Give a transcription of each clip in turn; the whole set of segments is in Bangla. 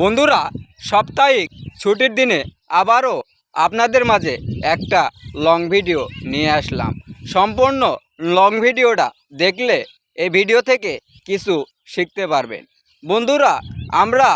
বন্ধুরা, সাপ্তাহিক ছুটির দিনে আবারও আপনাদের মাঝে একটা লং ভিডিও নিয়ে আসলাম। সম্পূর্ণ লং ভিডিওটা দেখলে এই ভিডিও থেকে কিছু শিখতে পারবেন। বন্ধুরা, আমরা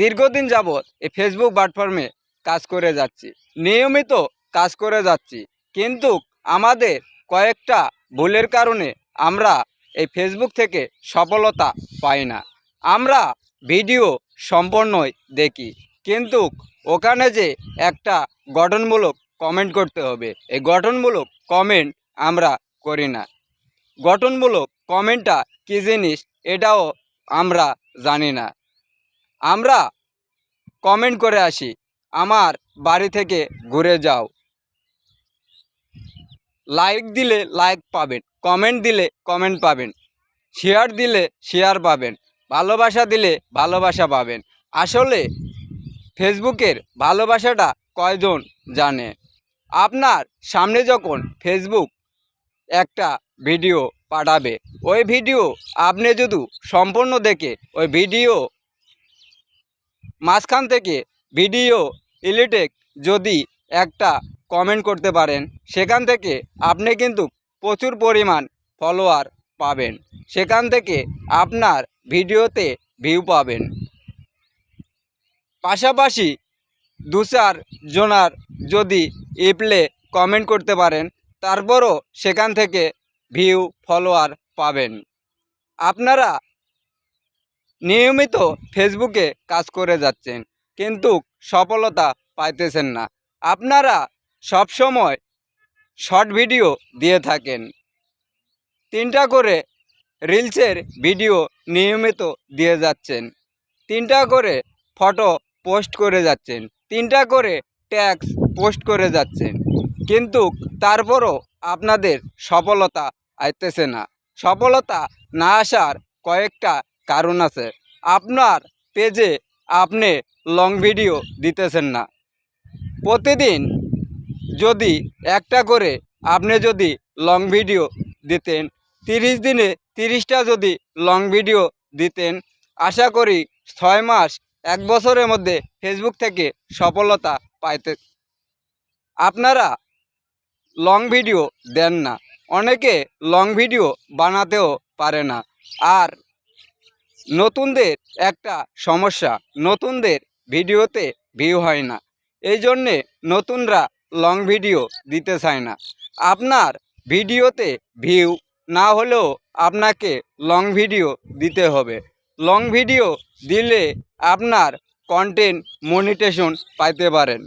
দীর্ঘদিন যাবৎ এই ফেসবুক প্ল্যাটফর্মে কাজ করে যাচ্ছি। নিয়মিত কাজ করে যাচ্ছি। কিন্তু আমাদের কয়েকটা ভুলের কারণে আমরা এই ফেসবুক থেকে সফলতা পাই না। আমরা ভিডিও সম্পূর্ণই দেখি। কিন্তু ওখানে যে একটা গঠনমূলক কমেন্ট করতে হবে, এই গঠনমূলক কমেন্ট আমরা করি না। গঠনমূলক কমেন্টটা কী জিনিস এটাও আমরা জানি না। আমরা কমেন্ট করে আসি, আমার বাড়ি থেকে ঘুরে যাও। লাইক দিলে লাইক পাবেন কমেন্ট দিলে কমেন্ট পাবেন শেয়ার দিলে শেয়ার পাবেন। ভালোবাসা দিলে ভালোবাসা পাবেন। আসলে ফেসবুকের ভালোবাসাটা কয়জন জানে? আপনার সামনে যখন ফেসবুক একটা ভিডিও পাঠাবে, ওই ভিডিও আপনি যদি সম্পূর্ণ দেখে, ওই ভিডিও মাঝখান থেকে ভিডিও ইলিটেক যদি একটা কমেন্ট করতে পারেন, সেখান থেকে আপনি কিন্তু প্রচুর পরিমাণ ফলোয়ার পাবেন। সেখান থেকে আপনার ভিডিওতে ভিউ পাবেন। পাশাপাশি দু জনার যদি ইপলে কমেন্ট করতে পারেন, তারপরও সেখান থেকে ভিউ ফলোয়ার পাবেন। আপনারা নিয়মিত ফেসবুকে কাজ করে যাচ্ছেন, কিন্তু সফলতা পাইতেছেন না। আপনারা সবসময় শর্ট ভিডিও দিয়ে থাকেন। তিনটা করে রিলসের ভিডিও নিয়মিত দিয়ে যাচ্ছেন। তিনটা করে ফটো পোস্ট করে যাচ্ছেন। তিনটা করে ট্যাক্স পোস্ট করে যাচ্ছেন। কিন্তু তারপরও আপনাদের সফলতা আইতেছে না। সফলতা না আসার কয়েকটা কারণ আছে। আপনার পেজে আপনি লং ভিডিও দিতেছেন না। প্রতিদিন যদি একটা করে আপনি যদি লং ভিডিও দিতেন তিরিশ দিনে তিরিশটা যদি লং ভিডিও দিতেন, আশা করি ছয় মাস, এক বছরের মধ্যে ফেসবুক থেকে সফলতা পাইতে আপনারা লং ভিডিও দেন না। অনেকে লং ভিডিও বানাতেও পারে না। আর নতুনদের একটা সমস্যা, নতুনদের ভিডিওতে ভিউ হয় না। এই জন্যে নতুনরা লং ভিডিও দিতে চায় না। আপনার ভিডিওতে ভিউ না হলেও আপনাকে লং ভিডিও দিতে হবে। লং ভিডিও দিলে আপনার কন্টেন্ট মনিটেশন পাইতে পারেন।